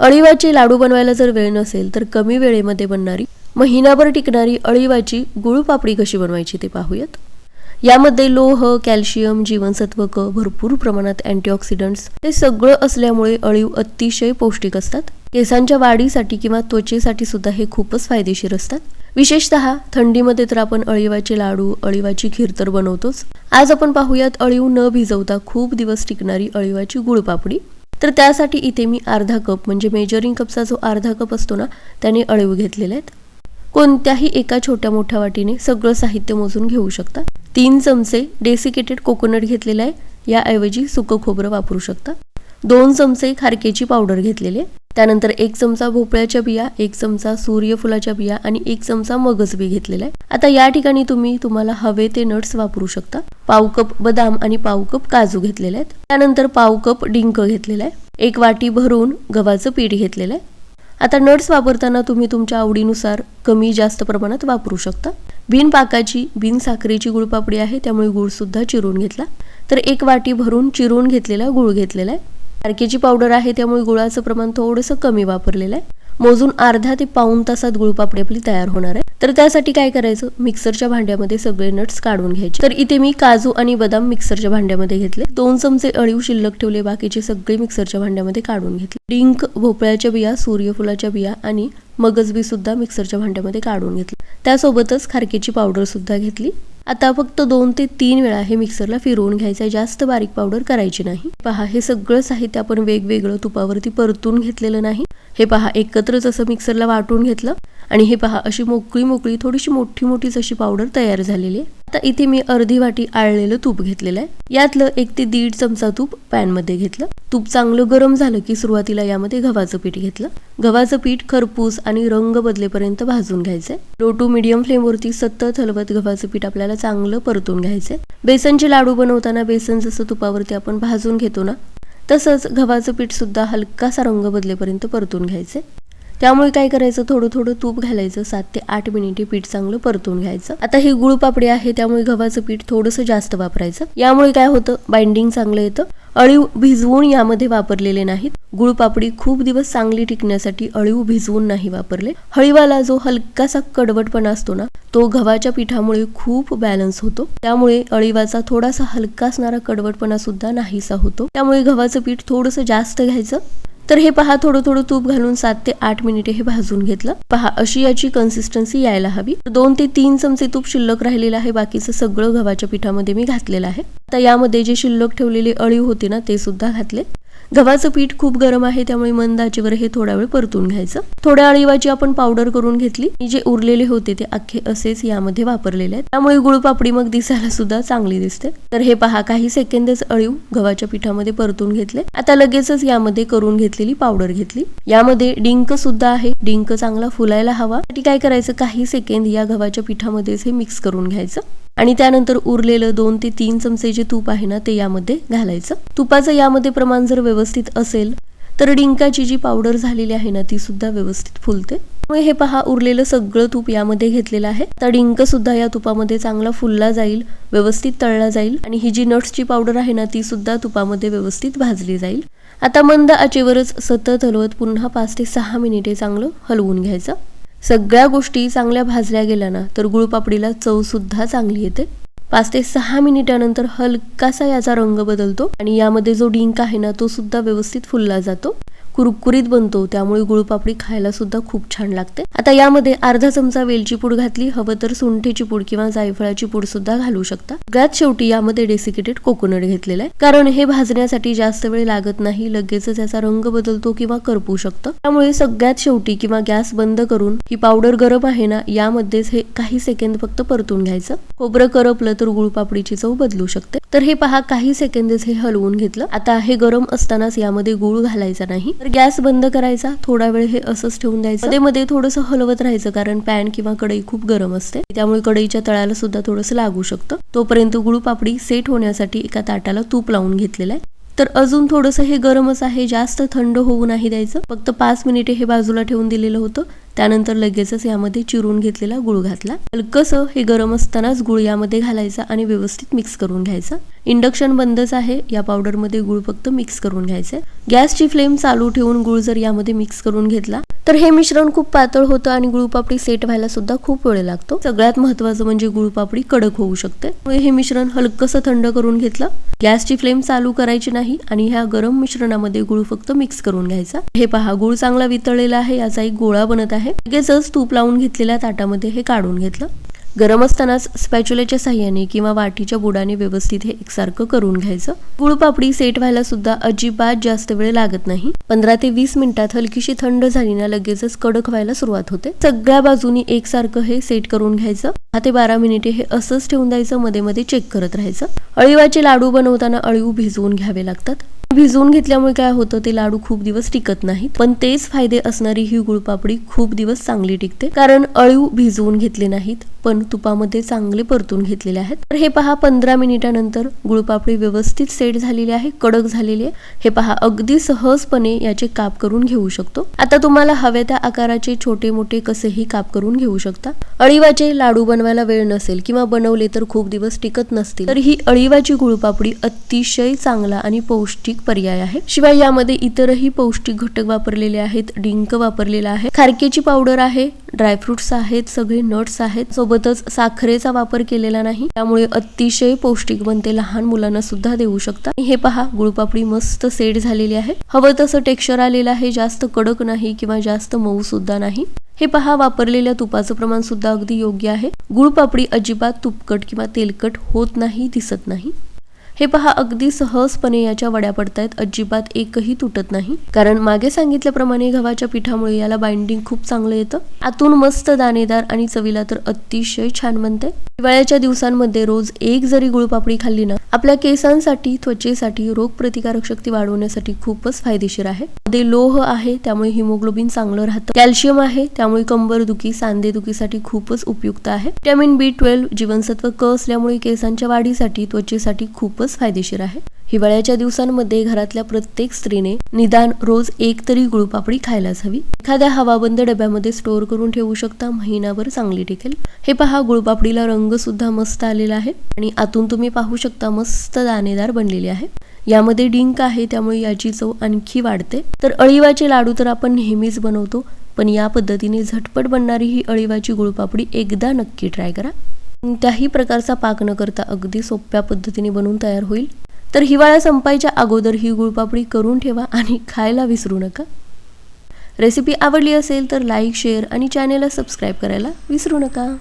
अळीवाचे लाडू बनवायला जर वेळ नसेल तर कमी वेळेमध्ये बनणारी महिनाभर टिकणारी अळीवाची गुळपापडी कशी बनवायची ते पाहूयात. यामध्ये लोह कॅल्शियम जीवनसत्व क भरपूर प्रमाणात अँटीऑक्सिडंट्स हे सगळं असल्यामुळे अळीव अतिशय पौष्टिक असतात. केसांच्या वाढीसाठी किंवा त्वचेसाठी सुद्धा हे खूपच फायदेशीर असतात. विशेषतः थंडीमध्ये तर आपण अळीवाचे लाडू अळीवाची खीर तर बनवतोच. आज आपण पाहूयात अळीव न भिजवता खूप दिवस टिकणारी अळीवाची गुळपापडी तर त्यासाठी इथे मी अर्धा कप म्हणजे मेजरिंग कपचा जो अर्धा कप असतो ना त्याने अळीव घेतलेले आहेत. कोणत्याही एका छोट्या मोठ्या वाटीने सगळं साहित्य मोजून घेऊ शकता. तीन चमचे डेसिकेटेड कोकोनट घेतलेलं आहे. याऐवजी सुकं खोबरं वापरू शकता. दोन चमचे खारकेची पावडर घेतलेली आहे. त्यानंतर एक चमचा भोपळ्याच्या बिया एक चमचा सूर्यफुलाच्या बिया आणि एक चमचा मगज बी घेतलेला आहे. आता या ठिकाणी तुम्ही तुम्हाला हवे ते नट्स वापरू शकता. पाव कप बदाम आणि पाव कप काजू घेतलेले आहेत. त्यानंतर पाव कप डिंक घेतलेला आहे. एक वाटी भरून गव्हाचं पीठ घेतलेलं आहे. आता नट्स वापरताना तुम्ही तुमच्या आवडीनुसार कमी जास्त प्रमाणात वापरू शकता. बिन पाकाची बिन साखरेची गुळपापडी आहे त्यामुळे गुळ सुद्धा चिरून घेतला. तर एक वाटी भरून चिरून घेतलेला गुळ घेतलेला आहे. तारकेची पावडर आहे त्यामुळे गुळाचं प्रमाण थोडंसं कमी वापरलेलं आहे. मोजून अर्धा ते पाऊन तासात गुळपापडी आपली तयार होणार आहे. तर त्यासाठी काय करायचं? मिक्सरच्या भांड्यामध्ये सगळे नट्स काढून घ्यायचे. तर इथे मी काजू आणि बदाम मिक्सरच्या भांड्यामध्ये घेतले. दोन चमचे अळीव शिल्लक ठेवले बाकीचे सगळे मिक्सरच्या भांड्यामध्ये काढून घेतले. डिंक भोपळ्याच्या बिया सूर्यफुलाच्या बिया आणि मगजबी सुद्धा मिक्सरच्या भांड्यामध्ये काढून घेतले. त्यासोबतच खारकेची पावडर सुद्धा घेतली. आता फक्त दोन ते तीन वेळा हे मिक्सरला फिरवून घ्यायचं जास्त बारीक पावडर करायची नाही. पहा हे सगळं साहित्य आपण वेगवेगळं तुपावरती परतून घेतलेलं नाही. हे पहा एकत्रच असं मिक्सरला वाटून घेतलं. आणि हे पहा अशी मोकळी मोकळी थोडीशी मोठी मोठीच अशी पावडर तयार झालेली आहे. आता इथे मी अर्धी वाटी आळलेलं तूप घेतलेलं आहे. यातलं एक ते दीड चमचा तूप पॅनमध्ये घेतलं. तूप चांगलं गरम झालं की सुरुवातीला यामध्ये गव्हाचं पीठ घेतलं. गव्हाचं पीठ खरपूस आणि रंग बदलेपर्यंत भाजून घ्यायचंय. लो टू मिडियम फ्लेमवरती सतत हलवत गव्हाचं पीठ आपल्याला चांगलं परतून घ्यायचंय. बेसनचे लाडू बनवताना बेसन जसं तुपावरती आपण भाजून घेतो ना तसंच गव्हाचं पीठ सुद्धा हलकासा रंग बदलेपर्यंत परतून घ्यायचे त्यामुळे काय करायचं? थोडं थोडं तूप घालायचं. सात ते आठ मिनिटे पीठ चांगलं परतून घ्यायचं. आता ही गुळपापडी आहे त्यामुळे गव्हाचं पीठ थोडंसं जास्त वापरायचं. यामुळे काय होतं? बाइंडिंग चांगलं येतं. अळीव भिजवून यामध्ये वापरलेले नाहीत. गुळपापडी खूप दिवस चांगली टिकण्यासाठी अळीव भिजवून नाही वापरले. हळीवाला जो हलकासा कडवटपणा असतो ना तो गव्हाच्या पिठामुळे खूप बॅलन्स होतो. त्यामुळे अळीवाचा थोडासा हलका असणारा कडवटपणा सुद्धा नाहीसा होतो. त्यामुळे गव्हाचं पीठ थोडंसं जास्त घ्यायचं. तर हे पहा थोडं थोडं तूप घालून सात ते आठ मिनिटे हे भाजून घेतलं. पहा अशी याची कन्सिस्टन्सी यायला हवी. दोन ते तीन चमचे तूप शिल्लक राहिलेलं आहे. बाकीचं सगळं गव्हाच्या पिठामध्ये मी घातलेलं आहे. आता यामध्ये जे शिल्लक ठेवलेली अळीव होती ना ते सुद्धा घातले. गव्हाचं पीठ खूप गरम आहे त्यामुळे मंद आचेवर हे थोडा वेळ परतून घ्यायचं. थोड्या अळीवाची आपण पावडर करून घेतली. जे उरलेले होते ते अख्खे असेच यामध्ये वापरलेले आहेत. त्यामुळे गुळपापडी मग दिसायला सुद्धा चांगली दिसते. तर हे पहा काही सेकंदच अळीव गव्हाच्या पिठामध्ये परतून घेतले. आता लगेचच यामध्ये करून घेतलेली पावडर घेतली. यामध्ये डिंक सुद्धा आहे. डिंक चांगला फुलायला हवा. साठी काय करायचं? काही सेकंद या गव्हाच्या पिठामध्येच हे मिक्स करून घ्यायचं. आणि त्यानंतर उरलेलं दोन ते तीन चमचे जे तूप आहे ना ते यामध्ये घालायचं. तुपाचं यामध्ये प्रमाण जर व्यवस्थित असेल तर डिंकाची जी पावडर झालेली आहे ना ती सुद्धा व्यवस्थित फुलते. त्यामुळे हे पहा उरलेलं सगळं तूप यामध्ये घेतलेलं आहे. तर डिंक सुद्धा या तुपामध्ये चांगला फुलला जाईल व्यवस्थित तळला जाईल आणि ही जी नट्सची पावडर आहे ना ती सुद्धा तुपामध्ये व्यवस्थित भाजली जाईल. आता मंद आचेवरच सतत हलवत पुन्हा पाच ते सहा मिनिटे चांगलं हलवून घ्यायचं. सगळ्या गोष्टी चांगल्या भाजल्या गेल्या ना तर गुळपापडीला चव सुद्धा चांगली येते. पाच ते सहा मिनिटानंतर हलकासा याचा रंग बदलतो आणि यामध्ये जो डिंक आहे ना तो सुद्धा व्यवस्थित फुलला जातो. कुरकुरीत बनतो त्यामुळे गुळपापडी खायला सुद्धा खूप छान लागते. आता यामध्ये अर्धा चमचा वेलची पूड घातली हवं तर सुंठेची पूड किंवा जायफळाची पूड सुद्धा घालू शकता. सगळ्यात शेवटी यामध्ये डेसिकेटेड कोकोनट घेतलेला आहे. कारण हे भाजण्यासाठी जास्त वेळ लागत नाही लगेचच याचा रंग बदलतो किंवा करपू शकतो. त्यामुळे सगळ्यात शेवटी किंवा गॅस बंद करून ही पावडर गरम आहे ना यामध्येच हे काही सेकंद फक्त परतून घ्यायचं. खोबरं करपलं तर गुळपापडीची चव बदलू शकते. तर हे पहा काही सेकंदच हे हलवून घेतलं. आता हे गरम असतानाच यामध्ये गुळ घालायचा नाही. तर गॅस बंद करायचा थोडा वेळ हे असंच ठेवून द्यायचं. मध्ये मध्ये थोडंसं हलवत राहायचं कारण पॅन किंवा कढई खूप गरम असते. त्यामुळे कढईच्या तळाला सुद्धा थोडंसं लागू शकतं. तोपर्यंत गुळपापडी सेट होण्यासाठी एका ताटाला तूप लावून घेतलेलं आहे. तर अजून थोडंसं हे गरमच आहे जास्त थंड होऊ नाही द्यायचं. फक्त पाच मिनिटे हे बाजूला ठेवून दिलेलं होतं. त्यानंतर लगेचच यामध्ये चिरून घेतलेला गुळ घातला. हलकसं हे गरम असतानाच गुळ यामध्ये घालायचा आणि व्यवस्थित मिक्स करून घ्यायचा. इंडक्शन बंदच आहे या पावडरमध्ये गुळ फक्त मिक्स करून घ्यायचे गॅसची फ्लेम चालू ठेवून गुळ जर यामध्ये मिक्स करून घेतला तर हे मिश्रण खूप पातळ होतं आणि गुळपापडी सेट व्हायला सुद्धा खूप वेळ लागतो. सगळ्यात महत्वाचं म्हणजे गुळपापडी कडक होऊ शकते. त्यामुळे हे मिश्रण हलकसं थंड करून घेतलं. गॅसची फ्लेम चालू करायची नाही आणि ह्या गरम मिश्रणामध्ये गुळ फक्त मिक्स करून घ्यायचा. हे पहा गुळ चांगला वितळलेला आहे याचा एक गोळा बनत आहे. लगेचच तूप लावून घेतलेल्या ताटामध्ये हे काढून घेतलं. गरम असतानाच स्पॅच्युलेच्या साह्याने किंवा वाटीच्या बुडाने व्यवस्थित हे एकसारखं करून घ्यायचं. गुळपापडी सेट व्हायला सुद्धा अजिबात जास्त वेळ लागत नाही. पंधरा ते वीस मिनिटात हलकीशी थंड झाली ना लगेचच कडक व्हायला सुरुवात होते. सगळ्या बाजूनी एकसारखं हे सेट करून घ्यायचं. दहा ते बारा मिनिटे हे असंच ठेवून द्यायचं. मध्ये मध्ये चेक करत राहायचं. अळीवाचे लाडू बनवताना अळीव भिजवून घ्यावे लागतात. भिजवून घेतल्यामुळे काय होतं ते लाडू खूप दिवस टिकत नाहीत. पण तेच फायदे असणारी ही गुळपापडी खूप दिवस चांगली टिकते. कारण अळीव भिजवून घेतले नाहीत. पण तुपामध्ये चांगले परतून घेतलेले आहेत. तर हे पहा पंधरा मिनिटानंतर गुळपापडी व्यवस्थित सेट झालेली आहे कडक झालेली आहे. हे पहा अगदी सहजपणे याचे काप करून घेऊ शकतो. आता तुम्हाला हव्या त्या आकाराचे छोटे मोठे कसेही काप करून घेऊ शकता. अळीवाचे लाडू बनवायला वेळ नसेल किंवा बनवले तर खूप दिवस टिकत नसतील तर ही अळीवाची गुळपापडी अतिशय चांगला आणि पौष्टिक पर्याय आहे. शिवाय यामध्ये इतरही पौष्टिक घटक वापरलेले आहेत डिंक वापरलेला आहे खारकेची पावडर आहे ड्रायफ्रुट्स आहेत सगळे नट्स आहेत. सोबत सोबतच साखरेचा वापर केलेला नाही. त्यामुळे अतिशय पौष्टिक बनते लहान मुलांना सुद्धा देऊ शकता. हे पहा गुळपापडी मस्त सेट झालेली आहे. हवं तसं टेक्स्चर आलेलं आहे जास्त कडक नाही किंवा जास्त मऊ सुद्धा नाही. हे पहा वापरलेल्या तुपाचं प्रमाण सुद्धा अगदी योग्य आहे. गुळपापडी अजिबात तुपकट किंवा तेलकट होत नाही दिसत नाही. हे पहा अगदी सहजपणे याच्या वड्या पडतायत. अजिबात एकही तुटत नाही. कारण मागे सांगितल्याप्रमाणे गव्हाच्या पिठामुळे याला बाइंडिंग खूप चांगलं येतं. आतून मस्त दाणेदार आणि चवीला तर अतिशय छान बनते हिवाळ्याच्या दिवसांमध्ये रोज एक जरी गुळपापडी खाल्ली ना आपल्या केसांसाठी त्वचेसाठी रोगप्रतिकारक शक्ती वाढवण्यासाठी खूपच फायदेशीर आहे. मध्ये लोह आहे त्यामुळे हिमोग्लोबिन चांगलं राहतं. कॅल्शियम आहे त्यामुळे कंबरदुखी सांधेदुखीसाठी खूपच उपयुक्त आहे. व्हिटॅमिन बी ट्वेल्व जीवनसत्व क असल्यामुळे केसांच्या वाढीसाठी त्वचेसाठी खूपच खूपच फायदेशीर आहे. हिवाळ्याच्या दिवसांमध्ये घरातल्या प्रत्येक स्त्रीने निदान रोज एक तरी गुळपापडी खायलाच हवी. एखाद्या हवाबंद डब्यामध्ये स्टोअर करून ठेवू शकता महिनाभर चांगली टिकेल. हे पहा गुळपापडीला रंग सुद्धा मस्त आलेला आहे आणि आतून तुम्ही पाहू शकता मस्त दाणेदार बनलेली आहे. यामध्ये डिंक आहे त्यामुळे याची चव आणखी वाढते. तर अळीवाचे लाडू तर आपण नेहमीच बनवतो पण या पद्धतीने झटपट बनणारी ही अळीवाची गुळपापडी एकदा नक्की ट्राय करा. कोणत्याही प्रकारचा पाक न करता अगदी सोप्या पद्धतीने बनवून तयार होईल. तर हिवाळा संपायच्या अगोदर ही गुळपापडी करून ठेवा आणि खायला विसरू नका. रेसिपी आवडली असेल तर लाईक शेअर आणि चॅनेलला सबस्क्राईब करायला विसरू नका.